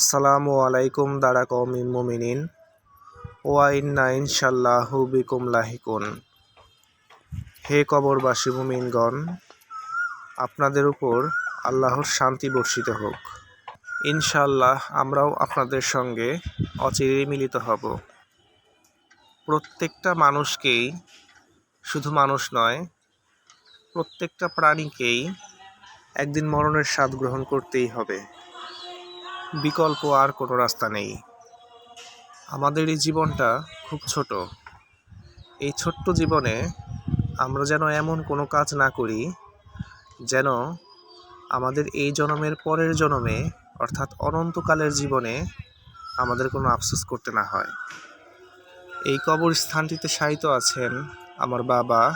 আসসালামু আলাইকুম দারা কওমি মুমিনিন। ওয়া ইন্না ইনশাল্লাহু বিকুম লাহিকুন। হে কবরবাসী মুমিনগণ, আপনাদের উপর আল্লাহর শান্তি বর্ষিত হোক। ইনশাল্লাহ আমরাও আপনাদের সঙ্গে অচিরেই মিলিত হব। প্রত্যেকটা মানুষকেই শুধু মানুষ নয়, প্রত্যেকটা প্রাণীকেই একদিন মরণের স্বাদ গ্রহণ করতেই হবে। বিকল্প আর কোনো রাস্তা নেই। আমাদের এই জীবনটা খুব ছোট। এই ছোট্ট জীবনে আমরা যেন এমন কোনো কাজ না করি, যেন আমাদের এই জনমের পরের জনমে, অর্থাৎ অনন্তকালের জীবনে আমাদের কোনো আফসোস করতে না হয়। এই কবরস্থানটিতে শায়িত আছেন আমার বাবা,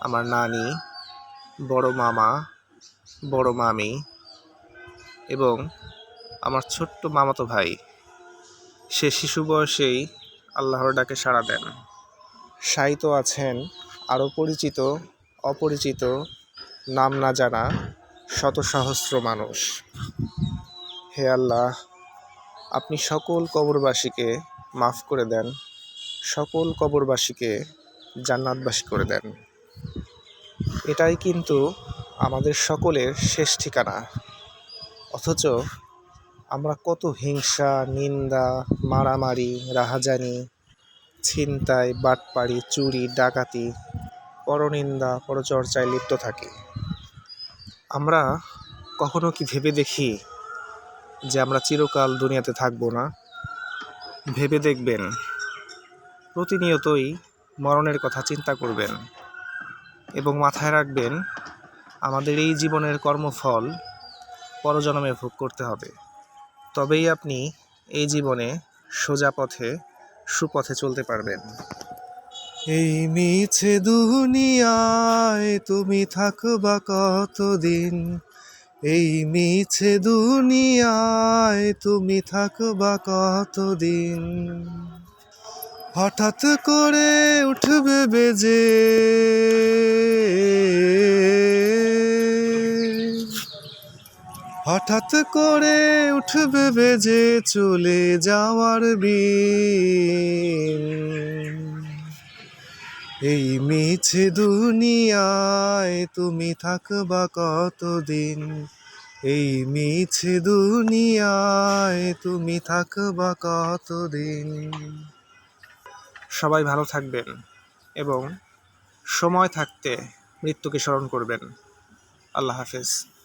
আমার নানি, বড় মামা, বড় মামি এবং আমার ছোট্ট মামাতো ভাই, সে শিশু বয়সেই আল্লাহর ডাকে সাড়া দেন। শায়িত আছেন, আরও পরিচিত, অপরিচিত, নাম না জানা শত সহস্র মানুষ। হে আল্লাহ, আপনি সকল কবরবাসীকে মাফ করে দেন, সকল কবরবাসীকে জান্নাতবাসী করে দেন। এটাই কিন্তু আমাদের সকলের শেষ ঠিকানা। অথচ আমরা কত হিংসা, নিন্দা, মারামারি, রাহাজানি, ছিনতাই, বাটপাড়ি, চুরি, ডাকাতি, পরনিন্দা, পরচর্চায় লিপ্ত থাকি। আমরা কখনো কি ভেবে দেখি যে আমরা চিরকাল দুনিয়াতে থাকব না? ভেবে দেখবেন, প্রতিনিয়তই মরণের কথা চিন্তা করবেন এবং মাথায় রাখবেন, আমাদের এই জীবনের কর্মফল পরজন্মে ভোগ করতে হবে। তবেই আপনি এই জীবনে সোজা পথে, সুপথে চলতে পারবেন। এই মিছে দুনিয়ায় তুমি থাকবা কতদিন? এই মিছে দুনিয়ায় তুমি থাকবা কতদিন? হঠাৎ করে উঠবে বেজে হঠাৎ করে উঠবে বেজে চলে যাওয়ার বিন এই মিছে দুনিয়ায় তুমি থাকবা কতদিন? এই মিছে দুনিয়ায় তুমি থাকবা কতদিন? সবাই ভালো থাকবেন এবং সময় থাকতে মৃত্যুকে স্মরণ করবেন। আল্লাহ হাফেজ।